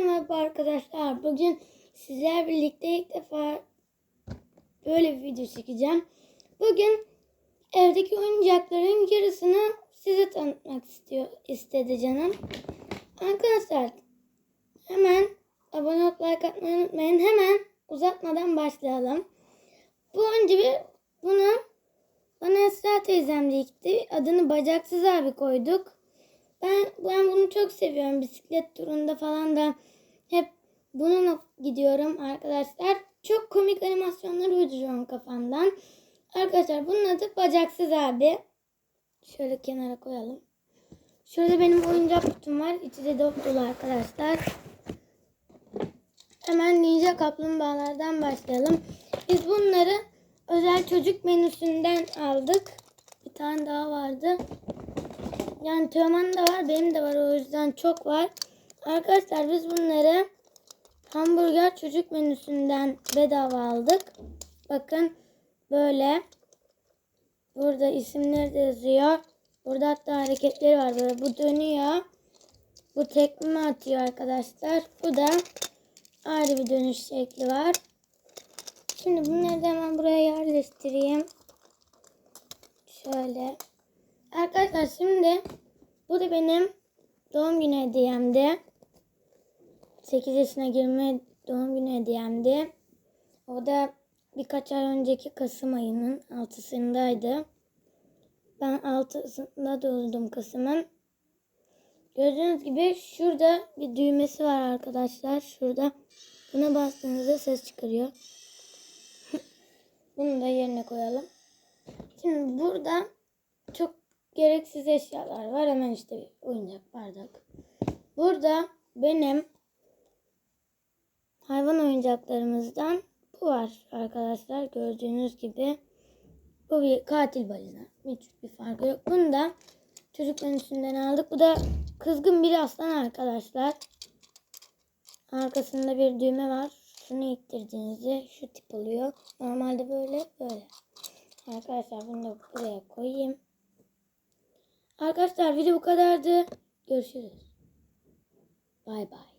Hepinize merhaba arkadaşlar. Bugün sizler birlikte ilk defa böyle bir video çekeceğim. Bugün evdeki oyuncakların yarısını size tanıtmak istiyor, istedi canım. Arkadaşlar hemen abone olup like atmayı unutmayın. Hemen uzatmadan başlayalım. Bu önce bir bunu bana Esra teyzem dikti. Adını Bacaksız abi koyduk. Ben ben bunu çok seviyorum. Bisiklet turunda falan da hep bununla gidiyorum arkadaşlar. Çok komik animasyonlar uyduruyorum kafamdan. Arkadaşlar bunun adı Bacaksız abi. Şöyle kenara koyalım. Şurada benim oyuncak kutum var. İçi de dop dolu arkadaşlar. Hemen ninja kaplumbağalardan başlayalım. Biz bunları özel çocuk menüsünden aldık. Bir tane daha vardı. Yani Teoman'ın da var, benim de var. O yüzden çok var. Arkadaşlar biz bunları hamburger çocuk menüsünden bedava aldık. Bakın böyle. Burada isimleri de yazıyor. Burada hatta hareketleri var böyle. Bu dönüyor. Bu tekme atıyor arkadaşlar. Bu da ayrı bir dönüş şekli var. Şimdi bunları hemen buraya yerleştireyim. Şöyle. Arkadaşlar şimdi bu da benim doğum günü hediyemdi. 8 yaşına girme doğum günü hediyemdi. O da birkaç ay önceki Kasım ayının 6'sındaydı. Ben 6'sında doğdum Kasım'ın. Gördüğünüz gibi şurada bir düğmesi var arkadaşlar. Şurada. Buna bastığınızda ses çıkarıyor. Bunu da yerine koyalım. Şimdi burada gereksiz eşyalar var. Hemen işte bir oyuncak, bardak. Burada benim hayvan oyuncaklarımızdan bu var arkadaşlar. Gördüğünüz gibi. Bu bir katil balina. Hiçbir farkı yok. Bunu da çocuk menüsünden aldık. Bu da kızgın bir aslan arkadaşlar. Arkasında bir düğme var. Şunu ittirdiğinizde şu tip oluyor. Normalde böyle böyle. Arkadaşlar bunu da buraya koyayım. Arkadaşlar video bu kadardı. Görüşürüz. Bay bay.